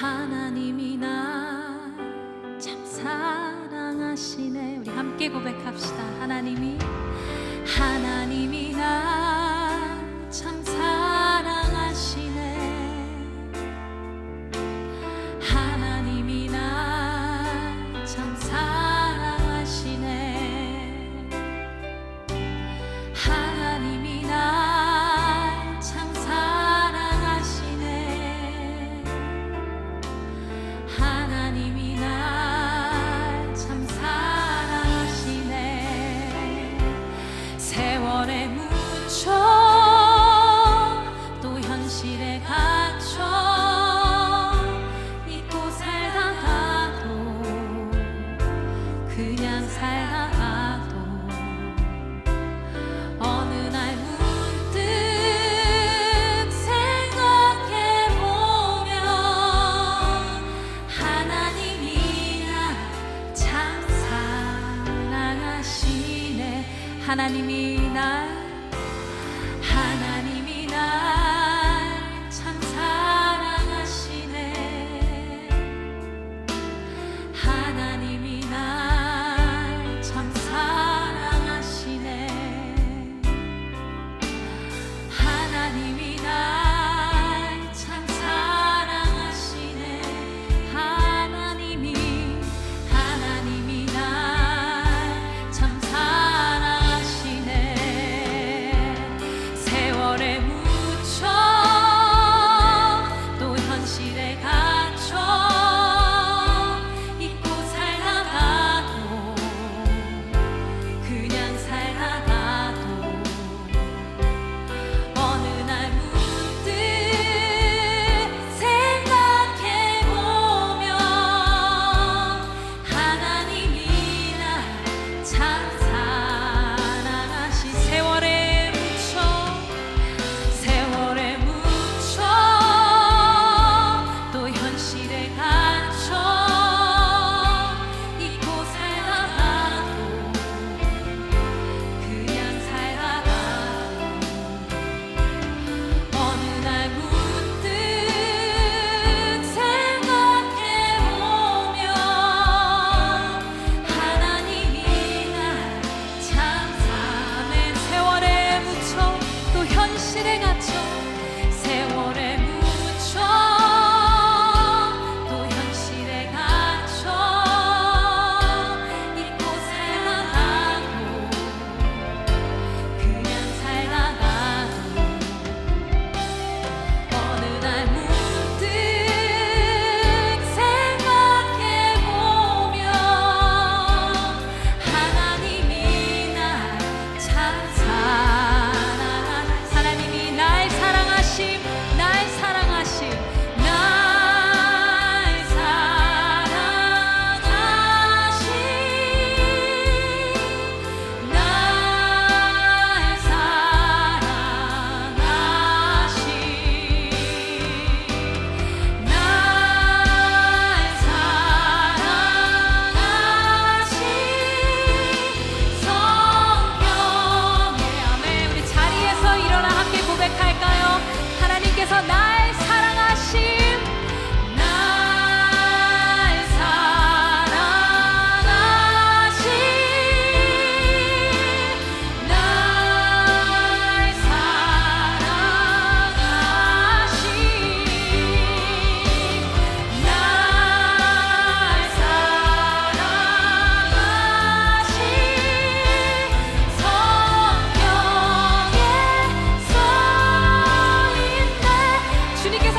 하나님이 나 참 사랑하시네. 우리 함께 고백합시다. 하나님이 하나님이 나 하나님이 나 그대 같죠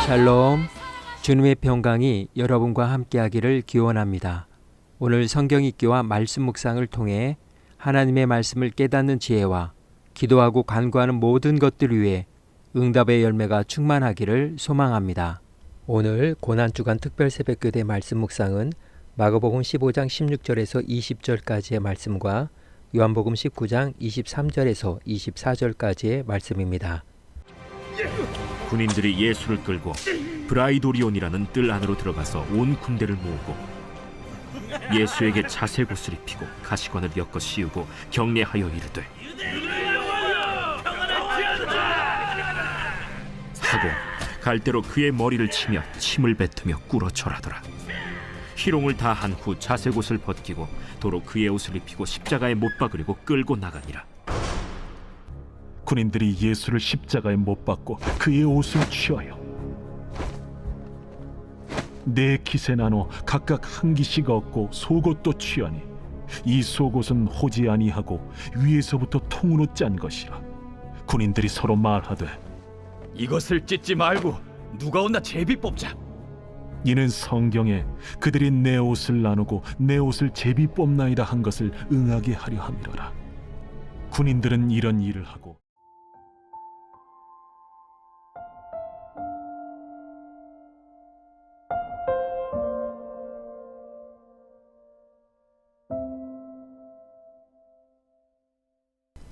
샬롬 주님의 평강이 여러분과 함께하기를 기원합니다. 오늘 성경 읽기와 말씀 묵상을 통해 하나님의 말씀을 깨닫는 지혜와 기도하고 간구하는 모든 것들 위해 응답의 열매가 충만하기를 소망합니다. 오늘 고난 주간 특별 새벽교대 말씀 묵상은 마가복음 15장 16절에서 20절까지의 말씀과 요한복음 19장 23절에서 24절까지의 말씀입니다. 예! 군인들이 예수를 끌고 브라이도리온이라는 뜰 안으로 들어가서 온 군대를 모으고 예수에게 자색옷을 입히고 가시관을 엮어 씌우고 경례하여 이르되 하고 갈대로 그의 머리를 치며 침을 뱉으며 꿇어 절하더라. 희롱을 다 한 후 자색옷을 벗기고 도로 그의 옷을 입히고 십자가에 못 박으려고 끌고 나가니라 군인들이 예수를 십자가에 못 박고 그의 옷을 취하여 네 깃에 나눠 각각 한 깃씩 얻고 속옷도 취하니 이 속옷은 호지 아니하고 위에서부터 통으로 짠 것이라 군인들이 서로 말하되 이것을 찢지 말고 누가 온나 제비 뽑자. 이는 성경에 그들이 내 옷을 나누고 내 옷을 제비 뽑나이다 한 것을 응하게 하려 함이로라 군인들은 이런 일을 하고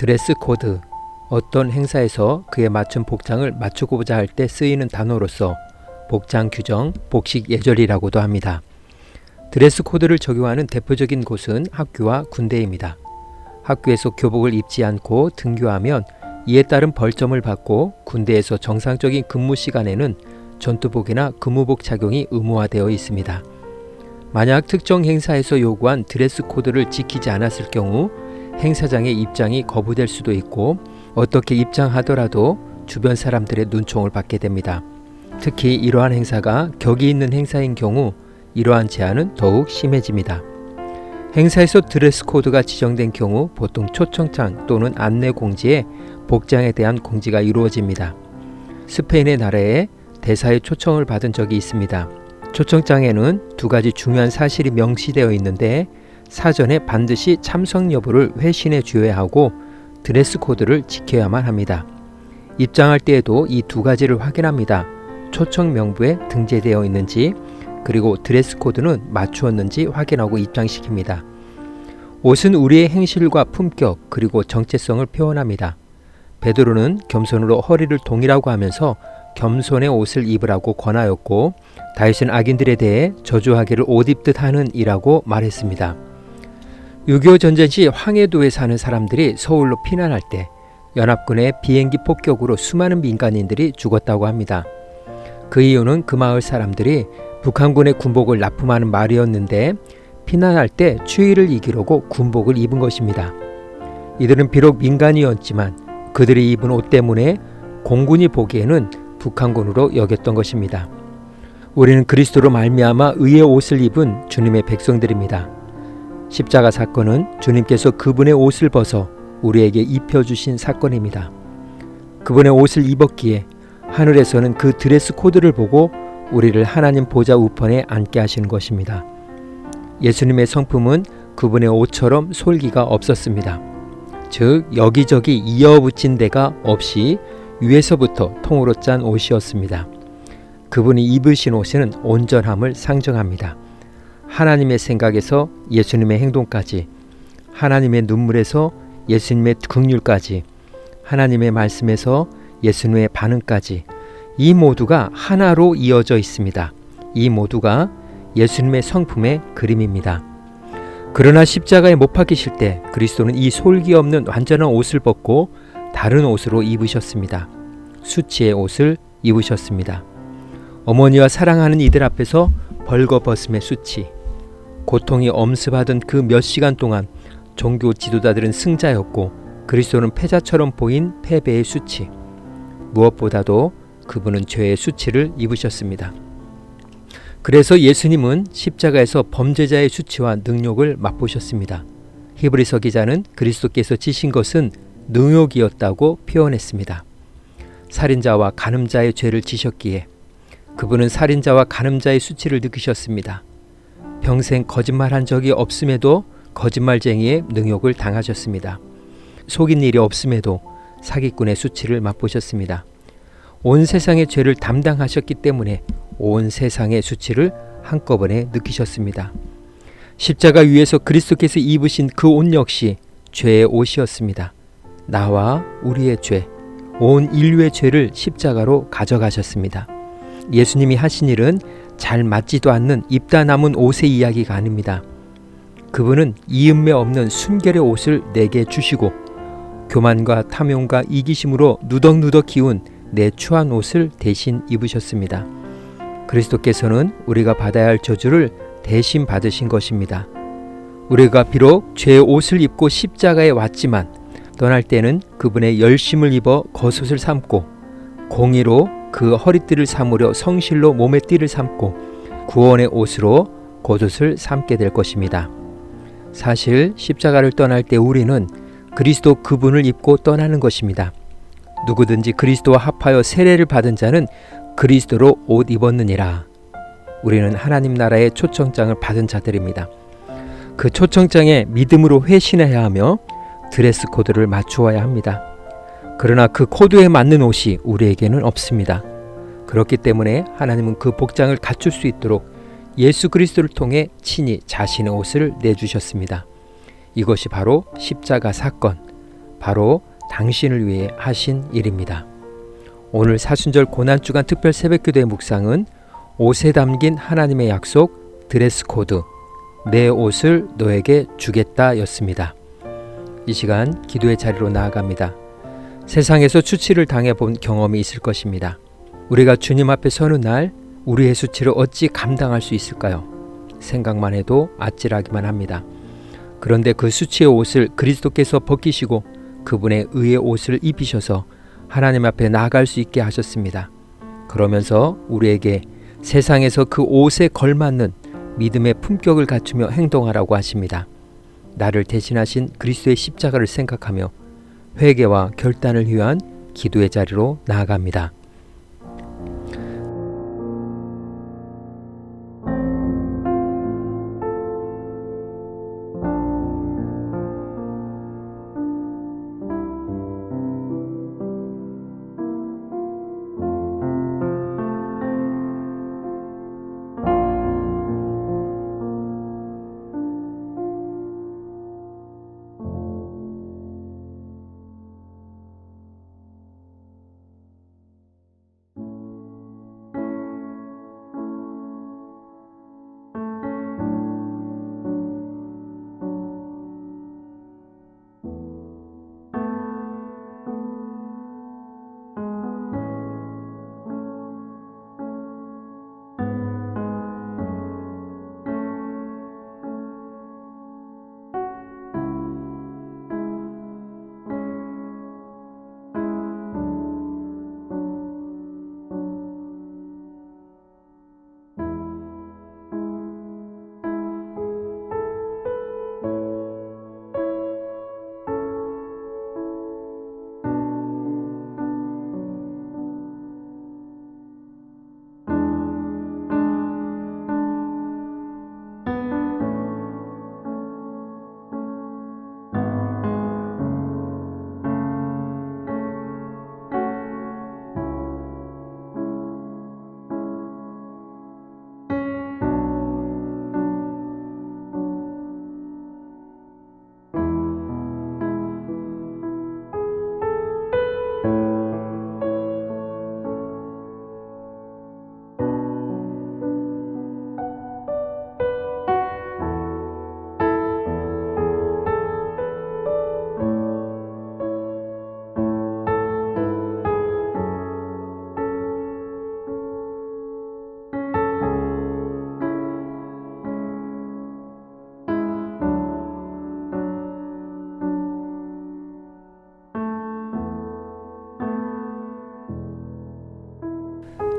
드레스 코드 어떤 행사에서 그에 맞춘 복장을 맞추고자 할 때 쓰이는 단어로서 복장 규정, 복식 예절이라고도 합니다. 드레스 코드를 적용하는 대표적인 곳은 학교와 군대입니다. 학교에서 교복을 입지 않고 등교하면 이에 따른 벌점을 받고 군대에서 정상적인 근무 시간에는 전투복이나 근무복 착용이 의무화되어 있습니다. 만약 특정 행사에서 요구한 드레스 코드를 지키지 않았을 경우 행사장의 입장이 거부될 수도 있고 어떻게 입장하더라도 주변 사람들의 눈총을 받게 됩니다. 특히 이러한 행사가 격이 있는 행사인 경우 이러한 제한은 더욱 심해집니다. 행사에서 드레스 코드가 지정된 경우 보통 초청장 또는 안내 공지에 복장에 대한 공지가 이루어집니다. 스페인의 나라에 대사의 초청을 받은 적이 있습니다. 초청장에는 두 가지 중요한 사실이 명시되어 있는데 사전에 반드시 참석 여부를 회신해 주어야 하고 드레스 코드를 지켜야만 합니다. 입장할 때에도 이 두 가지를 확인합니다. 초청 명부에 등재되어 있는지 그리고 드레스 코드는 맞추었는지 확인하고 입장시킵니다. 옷은 우리의 행실과 품격 그리고 정체성을 표현합니다. 베드로는 겸손으로 허리를 동이라고 하면서 겸손의 옷을 입으라고 권하였고 다윗은 악인들에 대해 저주하기를 옷 입듯 하는 이라고 말했습니다. 6.25 전쟁 시 황해도에 사는 사람들이 서울로 피난할 때 연합군의 비행기 폭격으로 수많은 민간인들이 죽었다고 합니다. 그 이유는 그 마을 사람들이 북한군의 군복을 납품하는 말이었는데 피난할 때 추위를 이기려고 군복을 입은 것입니다. 이들은 비록 민간이었지만 그들이 입은 옷 때문에 공군이 보기에는 북한군으로 여겼던 것입니다. 우리는 그리스도로 말미암아 의의 옷을 입은 주님의 백성들입니다. 십자가 사건은 주님께서 그분의 옷을 벗어 우리에게 입혀 주신 사건입니다. 그분의 옷을 입었기에 하늘에서는 그 드레스 코드를 보고 우리를 하나님 보좌 우편에 앉게 하시는 것입니다. 예수님의 성품은 그분의 옷처럼 솔기가 없었습니다. 즉 여기저기 이어붙인 데가 없이 위에서부터 통으로 짠 옷이었습니다. 그분이 입으신 옷은 온전함을 상정합니다. 하나님의 생각에서 예수님의 행동까지, 하나님의 눈물에서 예수님의 긍휼까지, 하나님의 말씀에서 예수님의 반응까지 이 모두가 하나로 이어져 있습니다. 이 모두가 예수님의 성품의 그림입니다. 그러나 십자가에 못 박히실 때 그리스도는 이 솔기 없는 완전한 옷을 벗고 다른 옷으로 입으셨습니다. 수치의 옷을 입으셨습니다. 어머니와 사랑하는 이들 앞에서 벌거벗음의 수치, 고통이 엄습하던 그 몇 시간 동안 종교 지도자들은 승자였고 그리스도는 패자처럼 보인 패배의 수치. 무엇보다도 그분은 죄의 수치를 입으셨습니다. 그래서 예수님은 십자가에서 범죄자의 수치와 능욕을 맛보셨습니다. 히브리서 기자는 그리스도께서 지신 것은 능욕이었다고 표현했습니다. 살인자와 간음자의 죄를 지셨기에 그분은 살인자와 간음자의 수치를 느끼셨습니다. 평생 거짓말한 적이 없음에도 거짓말쟁이의 능욕을 당하셨습니다. 속인 일이 없음에도 사기꾼의 수치를 맛보셨습니다. 온 세상의 죄를 담당하셨기 때문에 온 세상의 수치를 한꺼번에 느끼셨습니다. 십자가 위에서 그리스도께서 입으신 그 옷 역시 죄의 옷이었습니다. 나와 우리의 죄, 온 인류의 죄를 십자가로 가져가셨습니다. 예수님이 하신 일은 잘 맞지도 않는 입다 남은 옷의 이야기가 아닙니다. 그분은 이음매 없는 순결의 옷을 내게 주시고 교만과 탐욕과 이기심으로 누덕누덕 기운 내 추한 옷을 대신 입으셨습니다. 그리스도께서는 우리가 받아야 할 저주를 대신 받으신 것입니다. 우리가 비록 죄의 옷을 입고 십자가에 왔지만 떠날 때는 그분의 열심을 입어 겉옷을 삼고 공의로 그 허리띠를 삼으려 성실로 몸의 띠를 삼고 구원의 옷으로 겉옷을 삼게 될 것입니다. 사실 십자가를 떠날 때 우리는 그리스도 그분을 입고 떠나는 것입니다. 누구든지 그리스도와 합하여 세례를 받은 자는 그리스도로 옷 입었느니라. 우리는 하나님 나라의 초청장을 받은 자들입니다. 그 초청장에 믿음으로 회신해야 하며 드레스 코드를 맞추어야 합니다. 그러나 그 코드에 맞는 옷이 우리에게는 없습니다. 그렇기 때문에 하나님은 그 복장을 갖출 수 있도록 예수 그리스도를 통해 친히 자신의 옷을 내주셨습니다. 이것이 바로 십자가 사건, 바로 당신을 위해 하신 일입니다. 오늘 사순절 고난주간 특별 새벽기도의 묵상은 옷에 담긴 하나님의 약속 드레스 코드 내 옷을 너에게 주겠다 였습니다. 이 시간 기도의 자리로 나아갑니다. 세상에서 수치를 당해 본 경험이 있을 것입니다. 우리가 주님 앞에 서는 날 우리의 수치를 어찌 감당할 수 있을까요? 생각만 해도 아찔하기만 합니다. 그런데 그 수치의 옷을 그리스도께서 벗기시고 그분의 의의 옷을 입히셔서 하나님 앞에 나아갈 수 있게 하셨습니다. 그러면서 우리에게 세상에서 그 옷에 걸맞는 믿음의 품격을 갖추며 행동하라고 하십니다. 나를 대신하신 그리스도의 십자가를 생각하며 회개와 결단을 위한 기도의 자리로 나아갑니다.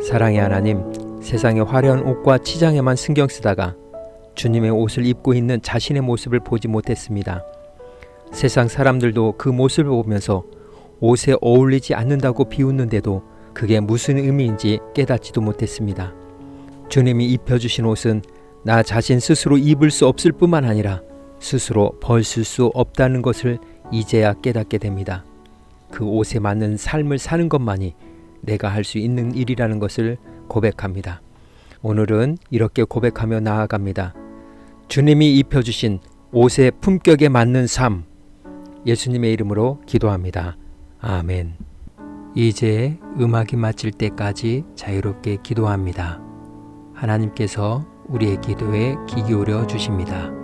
사랑의 하나님, 세상의 화려한 옷과 치장에만 신경 쓰다가 주님의 옷을 입고 있는 자신의 모습을 보지 못했습니다. 세상 사람들도 그 모습을 보면서 옷에 어울리지 않는다고 비웃는데도 그게 무슨 의미인지 깨닫지도 못했습니다. 주님이 입혀주신 옷은 나 자신 스스로 입을 수 없을 뿐만 아니라 스스로 벗을 수 없다는 것을 이제야 깨닫게 됩니다. 그 옷에 맞는 삶을 사는 것만이 내가 할 수 있는 일이라는 것을 고백합니다. 오늘은 이렇게 고백하며 나아갑니다. 주님이 입혀주신 옷의 품격에 맞는 삶, 예수님의 이름으로 기도합니다. 아멘. 이제 음악이 마칠 때까지 자유롭게 기도합니다. 하나님께서 우리의 기도에 귀 기울여 주십니다.